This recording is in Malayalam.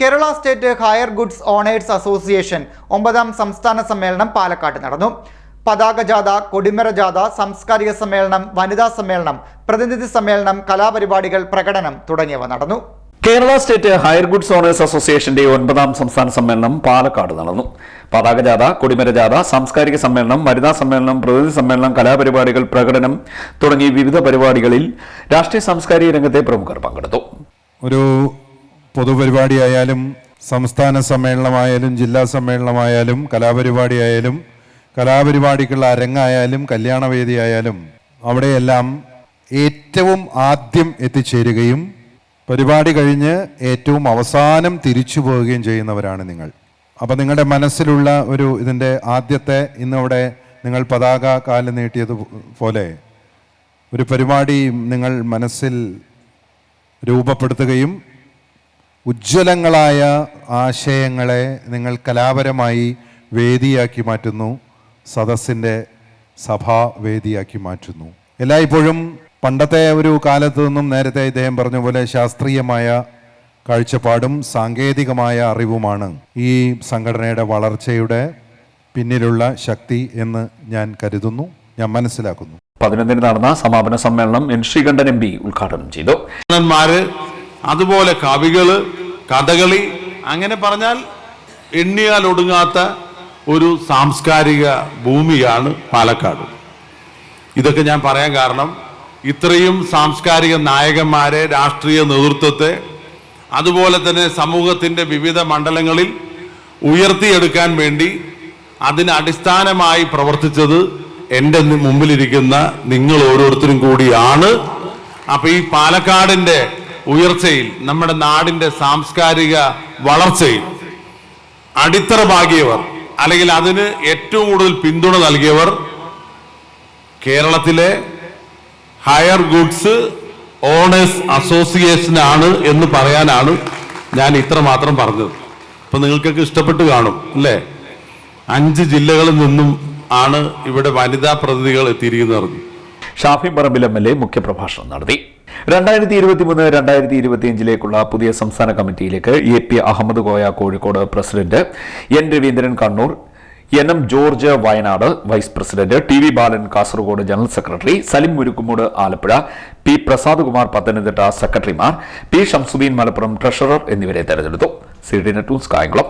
Kerala state hire goods owners association ഒമ്പതാം സംസ്ഥാന സമ്മേളനം പാലക്കാട്ട് നടന്നു. പതാക ജാഥ കൊടിമര ജാഥ സാംസ്കാരിക സമ്മേളനം വനിതാ സമ്മേളനം പ്രതിനിധി സമ്മേളനം കലാപരിപാടികൾ പ്രകടനം തുടങ്ങിയവ നടന്നു. Kerala state hire goods owners അസോസിയേഷന്റെ ഒൻപതാം സംസ്ഥാന സമ്മേളനം പാലക്കാട് നടന്നു. പതാക ജാഥ കൊടിമര ജാഥ സാംസ്കാരിക സമ്മേളനം വനിതാ സമ്മേളനം പ്രതിനിധി സമ്മേളനം കലാപരിപാടികൾ പ്രകടനം തുടങ്ങി വിവിധ പരിപാടികളിൽ രാഷ്ട്രീയ സാംസ്കാരിക രംഗത്തെ പ്രമുഖർ പങ്കെടുത്തു. ഒരു പൊതുപരിപാടിയായാലും സംസ്ഥാന സമ്മേളനമായാലും ജില്ലാ സമ്മേളനമായാലും കലാപരിപാടിയായാലും കലാപരിപാടിക്കുള്ള അരങ്ങായാലും കല്യാണവേദിയായാലും അവിടെയെല്ലാം ഏറ്റവും ആദ്യം എത്തിച്ചേരുകയും പരിപാടി കഴിഞ്ഞ് ഏറ്റവും അവസാനം തിരിച്ചു പോവുകയും ചെയ്യുന്നവരാണ് നിങ്ങൾ. അപ്പം നിങ്ങളുടെ മനസ്സിലുള്ള ഒരു ഇതിന്റെ ആദ്യത്തെ ഇന്നിവിടെ നിങ്ങൾ പതാക കാൽ നീട്ടിയത് പോലെ ഒരു പരിപാടി നിങ്ങൾ മനസ്സിൽ രൂപപ്പെടുത്തുകയും ഉജ്ജ്വലങ്ങളായ ആശയങ്ങളെ നിങ്ങൾ കലാപരമായി വേദിയാക്കി മാറ്റുന്നു സദസ്സിന്റെ സഭാവേദിയാക്കി മാറ്റുന്നു. എല്ലായ്പ്പോഴും പണ്ടത്തെ ഒരു കാലത്ത് നിന്നും നേരത്തെ ഇദ്ദേഹം പറഞ്ഞ പോലെ ശാസ്ത്രീയമായ കാഴ്ചപ്പാടും സാങ്കേതികമായ അറിവുമാണ് ഈ സംഘടനയുടെ വളർച്ചയുടെ പിന്നിലുള്ള ശക്തി എന്ന് ഞാൻ കരുതുന്നു ഞാൻ മനസ്സിലാക്കുന്നു. പതിനൊന്നിന് നടന്ന സമാപന സമ്മേളനം എൻ ശ്രീകണ്ഠൻ എം പി ഉദ്ഘാടനം ചെയ്തു. അതുപോലെ കവികൾ കഥകളി അങ്ങനെ പറഞ്ഞാൽ എണ്ണിയാൽ ഒടുങ്ങാത്ത ഒരു സാംസ്കാരിക ഭൂമിയാണ് പാലക്കാട്. ഇതൊക്കെ ഞാൻ പറയാൻ കാരണം ഇത്രയും സാംസ്കാരിക നായകന്മാരെ രാഷ്ട്രീയ നേതൃത്വത്തെ അതുപോലെ തന്നെ സമൂഹത്തിന്റെ വിവിധ മണ്ഡലങ്ങളിൽ ഉയർത്തിയെടുക്കാൻ വേണ്ടി അതിന് അടിസ്ഥാനമായി പ്രവർത്തിച്ചത് എന്റെ മുമ്പിലിരിക്കുന്ന നിങ്ങൾ ഓരോരുത്തരും കൂടിയാണ്. അപ്പോൾ ഈ പാലക്കാടിന്റെ ഉയർച്ചയിൽ നമ്മുടെ നാടിന്റെ സാംസ്കാരിക വളർച്ചയിൽ അടിത്തറ പാകിയവർ അല്ലെങ്കിൽ അതിന് ഏറ്റവും കൂടുതൽ പിന്തുണ നൽകിയവർ കേരളത്തിലെ ഹയർ ഗുഡ്സ് ഓണേഴ്സ് അസോസിയേഷൻ ആണ് എന്ന് പറയാനാണ് ഞാൻ ഇത്ര മാത്രം പറഞ്ഞത്. അപ്പൊ നിങ്ങൾക്കൊക്കെ ഇഷ്ടപ്പെട്ട് കാണും അല്ലേ? അഞ്ച് ജില്ലകളിൽ നിന്നും ആണ് ഇവിടെ വനിതാ പ്രതിനിധികൾ എത്തിയിരിക്കുന്നത് Shafi Parambil M L A മുഖ്യപ്രഭാഷണം നടത്തി. രണ്ടായിരത്തി ഇരുപത്തി മൂന്ന് രണ്ടായിരത്തി ഇരുപത്തിയഞ്ചിലേക്കുള്ള പുതിയ സംസ്ഥാന കമ്മിറ്റിയിലേക്ക് A P Ahammed Koya Kozhikode president N Raveendran Kannur N M George Wayanad vice president T V Balan Kasaragod general secretary Salim Murukkumoodu Alappuzha P Prasad Kumar Pathanamthitta സെക്രട്ടറിമാർ പി ഷംസുദ്ദീൻ മലപ്പുറം ട്രഷറർ എന്നിവരെ തെരഞ്ഞെടുത്തു. C D Net Kayamkulam.